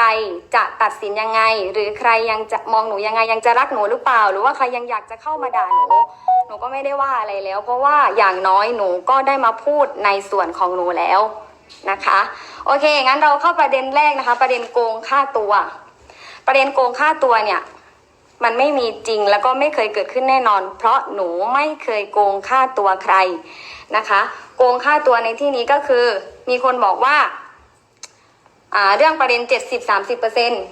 รจะตัดสินยังไง หรือใครยังจะมองหนูยังไงยังจะรักหนูหรือเปล่า หรือว่าใครยังอยากจะเข้ามาด่าหนูหนูก็ไม่ได้ว่าอะไรแล้ว เพราะว่าอย่างน้อยหนูก็ได้มาพูดในส่วนของหนูแล้วนะคะ โอเค งั้นเราเข้าประเด็นแรกนะคะ ประเด็นโกงค่าตัว ประเด็นโกงค่าตัวเนี่ยมันไม่มีจริงแล้วก็ไม่เคยเกิดขึ้นแน่นอน เพราะหนูไม่เคยโกงค่าตัวใครนะคะ โกงค่าตัวในที่นี้ก็คือ มีคนบอกว่า เรื่องประเด็น 70 30เปอร์เซ็นต์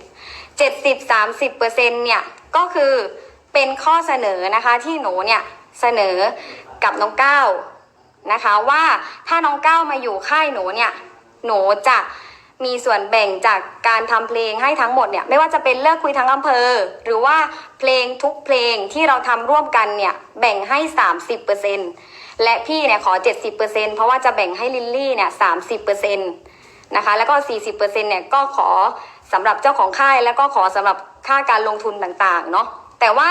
70 30เปอร์เซ็นต์เนี่ยก็คือเป็นข้อเสนอนะคะที่หนูเนี่ยเสนอกับน้องก้าวนะคะว่าถ้าน้องก้าวมาอยู่ค่ายหนูเนี่ยหนูจะมีส่วนแบ่งจากการทำเพลงให้ทั้งหมดเนี่ยไม่ว่าจะเป็นเลิกคุยทั้งอำเภอ หรือว่าเพลงทุกเพลงที่เราทำร่วมกันเนี่ยแบ่งให้ 30เปอร์เซ็นและพี่เนี่ยขอ 70เปอร์เซ็นเพราะว่าจะแบ่งให้ลิลลี่เนี่ย30เปอร์เซ็ นะคะ แล้วก็ 40%เนี่ยก็ขอสำหรับเจ้าของค่าย แล้วก็ขอสำหรับค่าการลงทุนต่างๆเนาะแต่ว่า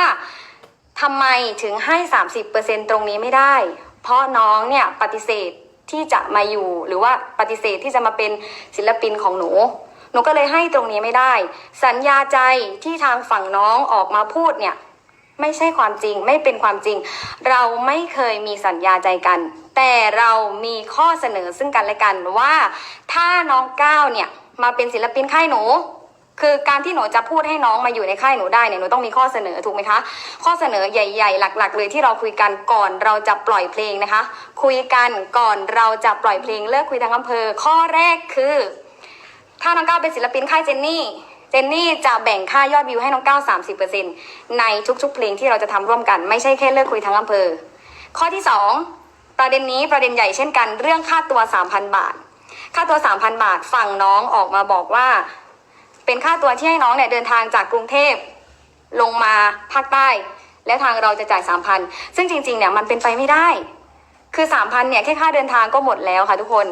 ทำไมถึงให้ 30%ตรงนี้ไม่ได้ เพราะน้องเนี่ยปฏิเสธที่จะมาอยู่หรือว่าปฏิเสธที่จะมาเป็นศิลปินของหนู หนูก็เลยให้ตรงนี้ไม่ได้ สัญญาใจที่ทางฝั่งน้องออกมาพูดเนี่ย ไม่ใช่ความจริงไม่เป็นความจริง เราไม่เคยมีสัญญาใจกัน แต่เรามีข้อเสนอซึ่งกันและกันว่าถ้าน้องก้าวเนี่ยมาเป็นศิลปินค่ายหนู คือการที่หนูจะพูดให้น้องมาอยู่ในค่ายหนูได้เนี่ยหนูต้องมีข้อเสนอถูกไหมคะ ข้อเสนอใหญ่ๆ หลักๆ เลยที่เราคุยกันก่อนเราจะปล่อยเพลงนะคะ คุยกันก่อนเราจะปล่อยเพลงเลิกคุยทางอำเภอ ข้อแรกคือ ถ้าน้องก้าวเป็นศิลปินค่ายเจนนี่เจนนี่จะแบ่งค่ายอดวิวให้น้องก้าว30%ในทุกๆ เพลงที่เราจะทำร่วมกัน ไม่ใช่แค่เลิกคุยทั้งอำเภอ ข้อที่ 2 ประเด็นนี้ประเด็นใหญ่เช่นกัน เรื่องค่าตัว 3,000 บาท ค่าตัว 3,000 บาทฝั่งน้องออกมาบอกว่า เป็นค่าตัวที่ให้น้องเนี่ยเดินทางจากกรุงเทพลงมาภาคใต้ และทางเราจะจ่าย3,000ซึ่งจริงๆเนี่ยมันเป็นไปไม่ได้ คือ3,000เนี่ยแค่ค่าเดินทางก็หมดแล้วค่ะทุกคน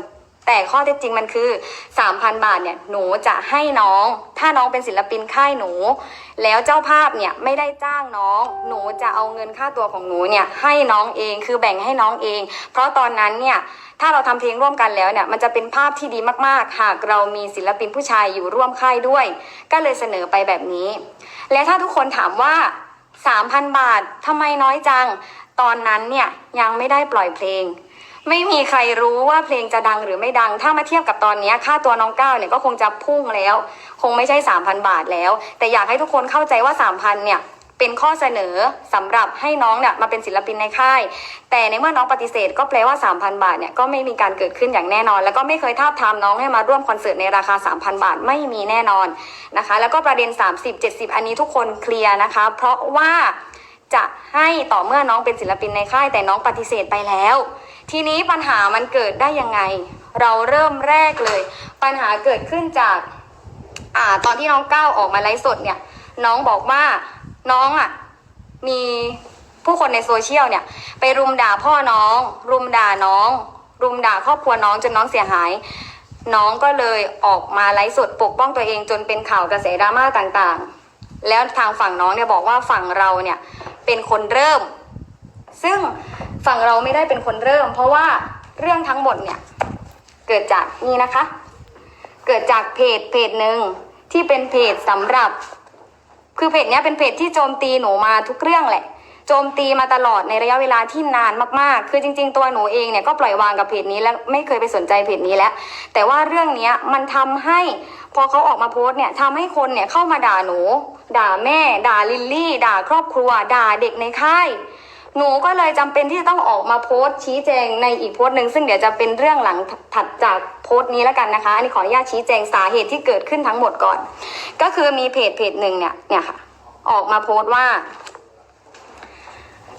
แต่ข้อเท็จจริงมันคือ 3,000 บาทเนี่ยหนูจะให้น้อง ถ้าน้องเป็นศิลปินค่ายหนู แล้วเจ้าภาพเนี่ยไม่ได้จ้างน้อง หนูจะเอาเงินค่าตัวของหนูเนี่ยให้น้องเองคือแบ่งให้น้องเอง เพราะตอนนั้นเนี่ยถ้าเราทำเพลงร่วมกันแล้วเนี่ยมันจะเป็นภาพที่ดีมากๆ หากเรามีศิลปินผู้ชายอยู่ร่วมค่ายด้วย ก็เลยเสนอไปแบบนี้ และถ้าทุกคนถามว่า 3,000 บาททำไมน้อยจัง ตอนนั้นเนี่ยยังไม่ได้ปล่อยเพลง ไม่มีใครรู้ว่าเพลงจะดังหรือไม่ดัง ถ้ามาเทียบกับตอนนี้ค่าตัวน้องก้าวเนี่ยก็คงจะพุ่งแล้ว คงไม่ใช่ 3,000 บาทแล้ว แต่อยากให้ทุกคนเข้าใจว่า 3,000 เนี่ยเป็นข้อเสนอสำหรับให้น้องเนี่ยมาเป็นศิลปินในค่าย แต่ในเมื่อน้องปฏิเสธก็แปลว่า 3,000 บาทเนี่ยก็ไม่มีการเกิดขึ้นอย่างแน่นอน แล้วก็ไม่เคยทาบทามน้องให้มาร่วมคอนเสิร์ตในราคา 3,000 บาทไม่มีแน่นอนนะคะ แล้วก็ประเด็น 30 70 อันนี้ทุกคนเคลียร์นะคะ เพราะว่าจะให้ต่อเมื่อน้องเป็นศิลปินในค่าย แต่น้องปฏิเสธไปแล้ว ทีนี้ปัญหามันเกิดได้ยังไง เราเริ่มแรกเลย ปัญหาเกิดขึ้นจากอ่าตอนที่น้องก้าวออกมาไลฟ์สดเนี่ย น้องบอกว่าน้องอะมีผู้คนในโซเชียลเนี่ย ไปรุมด่าพ่อน้อง รุมด่าน้อง รุมด่าครอบครัวน้องจนน้องเสียหาย น้องก็เลยออกมาไลฟ์สดปกป้องตัวเองจนเป็นข่าวกระแสดราม่าต่างๆ แล้วทางฝั่งน้องเนี่ยบอกว่าฝั่งเราเนี่ยเป็นคนเริ่ม ซึ่ง ฝั่งเราไม่ได้เป็นคนเริ่ม เพราะว่าเรื่องทั้งหมดเนี่ยเกิดจากนี่นะคะ เกิดจากเพจเพจหนึ่งที่เป็นเพจสำหรับ คือเพจเนี้ยเป็นเพจที่โจมตีหนูมาทุกเรื่องแหละ โจมตีมาตลอดในระยะเวลาที่นานมากๆ คือจริง ๆ ตัวหนูเองเนี่ยก็ปล่อยวางกับเพจนี้แล้วไม่เคยไปสนใจเพจนี้แล้ว แต่ว่าเรื่องเนี้ยมันทำให้พอเขาออกมาโพสต์เนี่ยทำให้คนเนี่ยเข้ามาด่าหนู ด่าแม่ ด่าลิลลี่ ด่าครอบครัว ด่าเด็กในค่าย หนูก็เลยจำเป็นที่จะต้องออกมาโพสต์ชี้แจงในอีกโพสต์หนึ่งซึ่งเดี๋ยวจะเป็นเรื่องหลังถัดจากโพสต์นี้แล้วกันนะคะอันนี้ขออนุญาตชี้แจงสาเหตุที่เกิดขึ้นทั้งหมดก่อน ก็คือมีเพจเพจหนึ่งเนี่ยเนี่ยค่ะ ออกมาโพสต์ว่า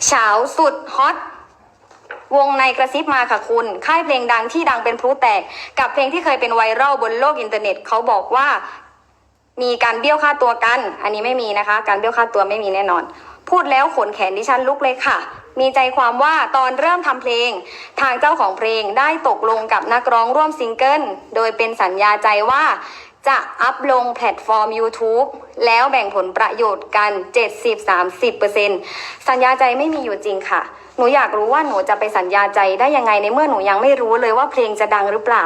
เฉาสุดฮอตวงในกระซิบมาค่ะคุณ ค่ายเพลงดังที่ดังเป็นพลุแตก กับเพลงที่เคยเป็นไวรัลบนโลกอินเทอร์เน็ตเขาบอกว่ามีการเบี้ยวค่าตัวกัน อันนี้ไม่มีนะคะ การเบี้ยวค่าตัวไม่มีแน่นอน พูดแล้วขนแขนดิฉันลุกเลยค่ะ มีใจความว่าตอนเริ่มทำเพลง ทางเจ้าของเพลงได้ตกลงกับนักร้องร่วมซิงเกิล โดยเป็นสัญญาใจว่าจะอัพลงแพลตฟอร์ม YouTube แล้วแบ่งผลประโยชน์กัน 70-30%สัญญาใจไม่มีอยู่จริงค่ะ หนูอยากรู้ว่าหนูจะไปสัญญาใจได้ยังไงในเมื่อหนูยังไม่รู้เลยว่าเพลงจะดังหรือเปล่า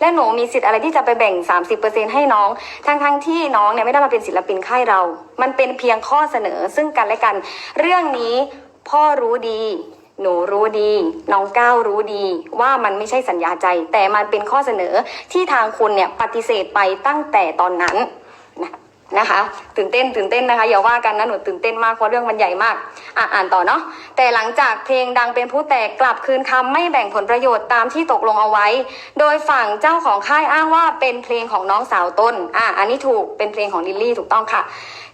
และหนูมีสิทธิ์อะไรที่จะไปแบ่ง 30%ให้น้อง ทั้งทั้งๆที่น้องเนี่ยไม่ได้มาเป็นศิลปินค่ายเรา มันเป็นเพียงข้อเสนอซึ่งกันและกัน เรื่องนี้พ่อรู้ดี หนูรู้ดี น้องก้าวรู้ดีว่ามันไม่ใช่สัญญาใจ แต่มันเป็นข้อเสนอที่ทางคุณเนี่ยปฏิเสธไปตั้งแต่ตอนนั้น นะคะ ตื่นเต้นตื่นเต้นนะคะอย่าว่ากันนะหนูตื่นเต้นมากเพราะเรื่องมันใหญ่มากอะอ่านต่อเนาะแต่หลังจากเพลงดังเป็นผู้แตกกลับคืนคำไม่แบ่งผลประโยชน์ตามที่ตกลงเอาไว้ โดยฝั่งเจ้าของค่ายอ้างว่าเป็นเพลงของน้องสาวต้นอะอันนี้ถูกเป็นเพลงของลิลลี่ถูกต้องค่ะ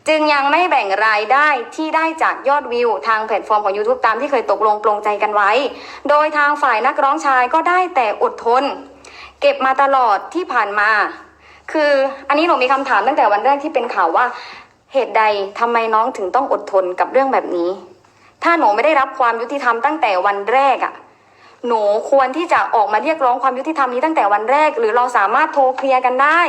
จึงยังไม่แบ่งรายได้ที่ได้จากยอดวิวทางแพลตฟอร์มของ YouTube ตามที่เคยตกลงปลงใจกันไว้ โดยทางฝ่ายนักร้องชายก็ได้แต่อดทน เก็บมาตลอดที่ผ่านมา คืออันนี้หนูมีคำถามตั้งแต่วันแรกที่เป็นข่าวว่า เหตุใดทำไมน้องถึงต้องอดทนกับเรื่องแบบนี้ ถ้าหนูไม่ได้รับความยุติธรรมตั้งแต่วันแรกอะ่ะหนูควรที่จะออกมาเรียกร้องความยุติธรรมนี้ตั้งแต่วันแรก หรือเราสามารถโทรเคลียร์กันได้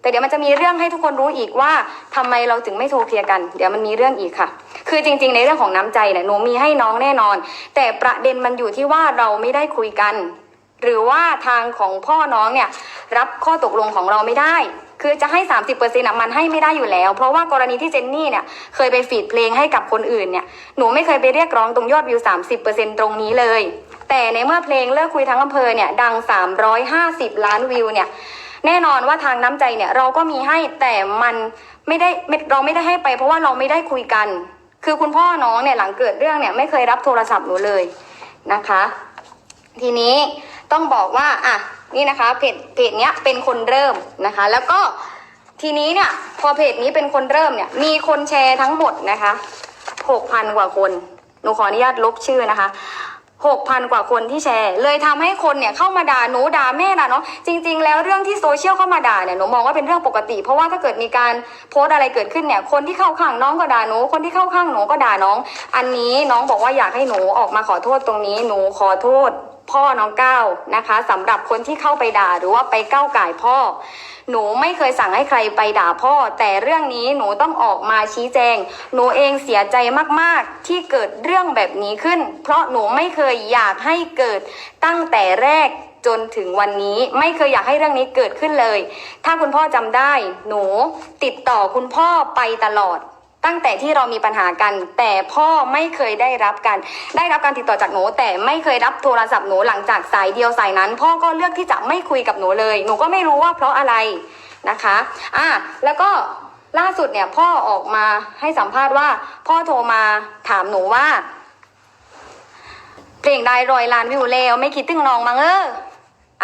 แต่เดี๋ยวมันจะมีเรื่องให้ทุกคนรู้อีกว่าทำไมเราถึงไม่โทรเคลียร์กัน เดี๋ยวมันมีเรื่องอีกค่ะ คือจริง ๆ ในเรื่องของน้ำใจเนี่ยหนูมีให้น้องแน่นอน แต่ประเด็นมันอยู่ที่ว่าเราไม่ได้คุยกัน หรือว่าทางของพ่อน้องเนี่ยรับข้อตกลงของเราไม่ได้ คือจะให้ 30%อะมันให้ไม่ได้อยู่แล้ว เพราะว่ากรณีที่เจนนี่เนี่ยเคยไปฟีดเพลงให้กับคนอื่นเนี่ยหนูไม่เคยไปเรียกร้องตรงยอดวิว 30%ตรงนี้เลย แต่ในเมื่อเพลงเลิกคุยทั้งอำเภอเนี่ยดัง 350 ล้านวิวเนี่ยแน่นอนว่าทางน้ำใจเนี่ยเราก็มีให้แต่มันไม่ได้เราไม่ได้ให้ไป เพราะว่าเราไม่ได้คุยกัน คือคุณพ่อน้องเนี่ยหลังเกิดเรื่องเนี่ยไม่เคยรับโทรศัพท์หนูเลยนะคะ ทีนี้ ต้องบอกว่าอะนี่นะคะเพจเพจเนี้ยเป็นคนเริ่มนะคะ แล้วก็ทีนี้เนี่ยพอเพจนี้เป็นคนเริ่มเนี่ยมีคนแชร์ทั้งหมดนะคะหกพันกว่าคนหนูขออนุญาตลบชื่อนะคะหกพันกว่าคนที่แชร์ เลยทำให้คนเนี่ยเข้ามาด่าหนูด่าแม่ด่าเนาะจริง ๆ แล้วเรื่องที่โซเชียลเข้ามาด่าเนี่ยหนูมองว่าเป็นเรื่องปกติ เพราะว่าถ้าเกิดมีการโพสอะไรเกิดขึ้นเนี่ยคนที่เข้าข้างน้องก็ด่าหนูคนที่เข้าข้างหนูก็ด่าน้อง อันนี้น้องบอกว่าอยากให้หนูออกมาขอโทษตรงนี้หนูขอโทษ พ่อน้องก้าวนะคะสำหรับคนที่เข้าไปด่าหรือว่าไปก้าวก่พ่อ หนูไม่เคยสั่งให้ใครไปด่าพ่อ แต่เรื่องนี้หนูต้องออกมาชี้แจง หนูเองเสียใจมากๆที่เกิดเรื่องแบบนี้ขึ้น เพราะหนูไม่เคยอยากให้เกิดตั้งแต่แรกจนถึงวันนี้ไม่เคยอยากให้เรื่องนี้เกิดขึ้นเลย ถ้าคุณพ่อจำได้ หนูติดต่อคุณพ่อไปตลอด ตั้งแต่ที่เรามีปัญหากัน แต่พ่อไม่เคยได้รับการได้รับการติดต่อจากหนู แต่ไม่เคยรับโทรศัพท์หนูหลังจากสายเดียวสายนั้น พ่อก็เลือกที่จะไม่คุยกับหนูเลย หนูก็ไม่รู้ว่าเพราะอะไรนะคะอะแล้วก็ล่าสุดเนี่ยพ่อออกมาให้สัมภาษณ์ว่า พ่อโทรมาถามหนูว่า เพลงได้รอยล้านวิวแล้วไม่คิดถึงน้องมั้งเออ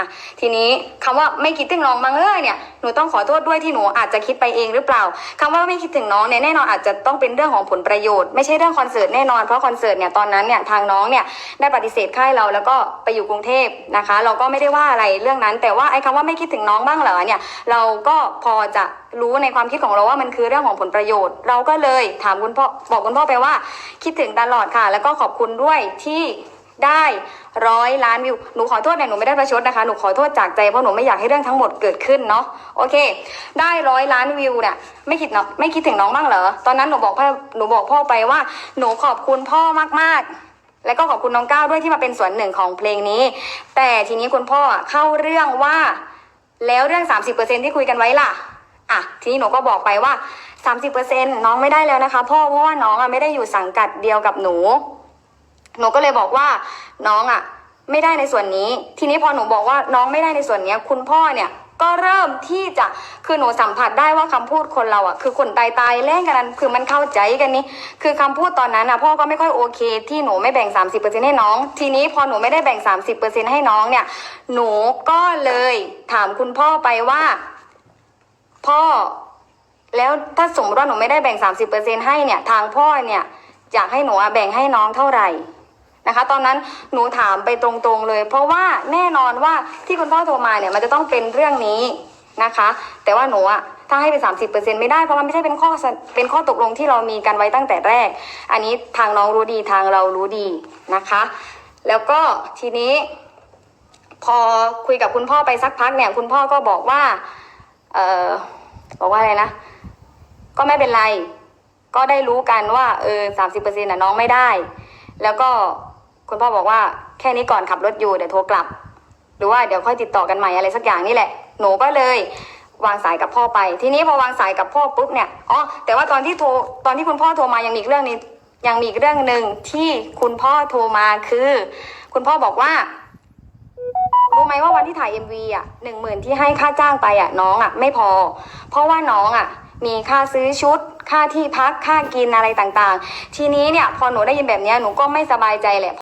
อะทีนี้คำว่าไม่คิดถึงน้องมั้งเออเนี่ยหนูต้องขอโทษด้วยที่หนูอาจจะคิดไปเองหรือเปล่าคำว่าไม่คิดถึงน้องเนี่ยแน่นอนอาจจะต้องเป็นเรื่องของผลประโยชน์ ไม่ใช่เรื่องคอนเสิร์ตแน่นอนเพราะคอนเสิร์ตเนี่ยตอนนั้นเนี่ยทางน้องเนี่ยได้ปฏิเสธค่ายเราแล้วก็ไปอยู่กรุงเทพนะคะ เราก็ไม่ได้ว่าอะไรเรื่องนั้น แต่ว่าไอ้คำว่าไม่คิดถึงน้องบ้างเหรอเนี่ยเราก็พอจะรู้ในความคิดของเราว่ามันคือเรื่องของผลประโยชน์ เราก็เลยถามคุณพ่อบอกคุณพ่อไปว่า คิดถึงตลอดค่ะ แล้วก็ขอบคุณด้วยที่ ได้ร้อยล้านวิว หนูขอโทษเนี่ยหนูไม่ได้ประชดนะคะ หนูขอโทษจากใจเพราะหนูไม่อยากให้เรื่องทั้งหมดเกิดขึ้นเนาะ โอเค ได้ร้อยล้านวิวเนี่ยไม่คิดเนาะไม่คิดถึงน้องบ้างเหรอ ตอนนั้นหนูบอกพ่อหนูบอกพ่อไปว่า หนูขอบคุณพ่อมากๆแล้วก็ขอบคุณน้องก้าวด้วยที่มาเป็นส่วนหนึ่งของเพลงนี้ แต่ทีนี้คุณพ่อเข้าเรื่องว่า แล้วเรื่อง 30%ที่คุยกันไว้ล่ะ อะ ทีนี้หนูก็บอกไปว่า 30%น้องไม่ได้แล้วนะคะ พ่อเพราะว่าน้องอะไม่ได้อยู่สังกัดเดียวกับหนู หนูก็เลยบอกว่าน้องอะ ไม่ได้ในส่วนนี้ ทีนี้พอหนูบอกว่าน้องไม่ได้ในส่วนนี้คุณพ่อเนี่ยก็เริ่มที่จะคือหนูสัมผัสได้ว่าคำพูดคนเราอะคือคนตายตายแล่งกันนั้นคือมันเข้าใจกันนี่คือคำพูดตอนนั้นอะพ่อก็ไม่ค่อยโอเค ที่หนูไม่แบ่ง 30%ให้น้อง ทีนี้พอหนูไม่ได้แบ่ง 30%ให้น้องเนี่ย หนูก็เลยถามคุณพ่อไปว่า พ่อ แล้วถ้าสมมติว่าหนูไม่ได้แบ่ง 30%ให้เนี่ย ทางพ่อเนี่ยอยากให้หนูแบ่งให้น้องเท่าไหร่ นะคะ ตอนนั้นหนูถามไปตรงๆเลย เพราะว่าแน่นอนว่าที่คุณพ่อโทรมาเนี่ยมันจะต้องเป็นเรื่องนี้นะคะ แต่ว่าหนูอะถ้าให้เป็น30%ไม่ได้เพราะมันไม่ใช่เป็นข้อเสเป็นข้อตกลงที่เรามีกันไว้ตั้งแต่แรก อันนี้ทางน้องรู้ดีทางเรารู้ดีนะคะ แล้วก็ทีนี้ พอคุยกับคุณพ่อไปสักพักเนี่ย คุณพ่อก็บอกว่า เออบอกว่าอะไรนะ ก็ไม่เป็นไร ก็ได้รู้กันว่าเออสามสิบเปอร์เซ็นต์น่ะน้องไม่ได้ แล้วก็ คุณพ่อบอกว่าแค่นี้ก่อนขับรถอยู่เดี๋ยวโทรกลับ หรือว่าเดี๋ยวค่อยติดต่อกันใหม่อะไรสักอย่างนี่แหละ หนูก็เลยวางสายกับพ่อไป ทีนี้พอวางสายกับพ่อปุ๊บเนี่ยอ๋อแต่ว่าตอนที่โทรตอนที่คุณพ่อโทรมายังมีอีกเรื่องนี้ยังมีอีกเรื่องหนึ่งที่คุณพ่อโทรมาคือ คุณพ่อบอกว่ารู้ไหมว่าวันที่ถ่าย MV อะหนึ่งหมื่นที่ให้ค่าจ้างไปอะน้องอะไม่พอ เพราะว่าน้องอะมีค่าซื้อชุด ค่าที่พักค่ากินอะไรต่างๆ ทีนี้เนี่ยพอหนูได้ยินแบบนี้หนูก็ไม่สบายใจแหละ